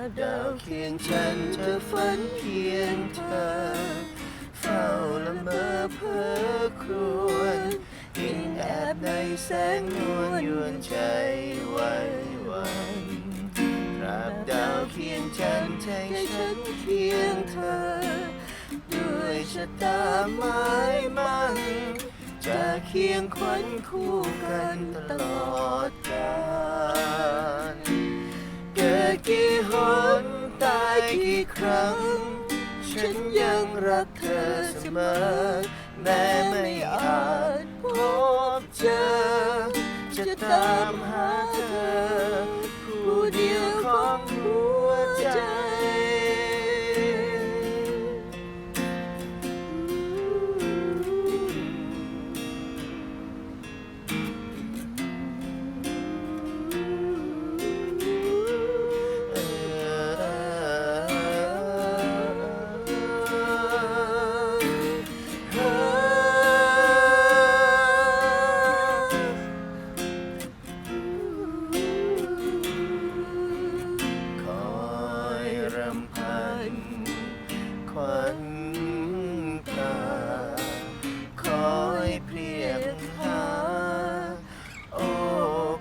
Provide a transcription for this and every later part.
ดาวเคียงฉันจะฝันเพียงเธอ เฝ้าละเมอเพ้อครวญยิ่งแอบในแสงนวลยวนใจไว้วันตราบดาวเคียงฉันใจฉันเคียงเธอ ด้วยชะตาไม้มัน จะเคียงขวัญคู่กันตลอด ครั้ง ฉันยังรักเธอเสมอ แม้ไม่อาจพบเจอ จะตามหา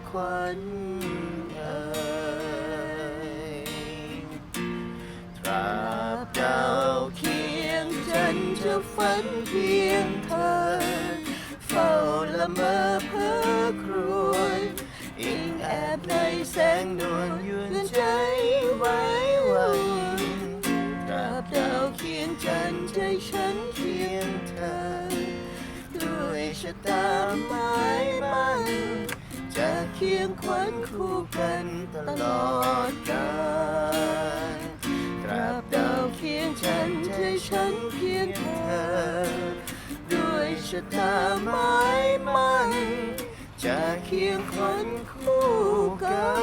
ควันเอ่ยตราบดาวเคียงฉันจะฝันเพียงเธอ เฝ้าละเมอเพ้อครวญอิงแอบในแสงนวลยวนใจไว้วันตราบดาวเคียงฉันใจฉันเพียงเธอ ด้วยชะตาไม้มัน เคียงขวัญคู่กันตลอดกาลตราบดาวเคียงฉันใจฉันเพียงเธอ ด้วยชะตาไม้มัน จะเคียงขวัญคู่กัน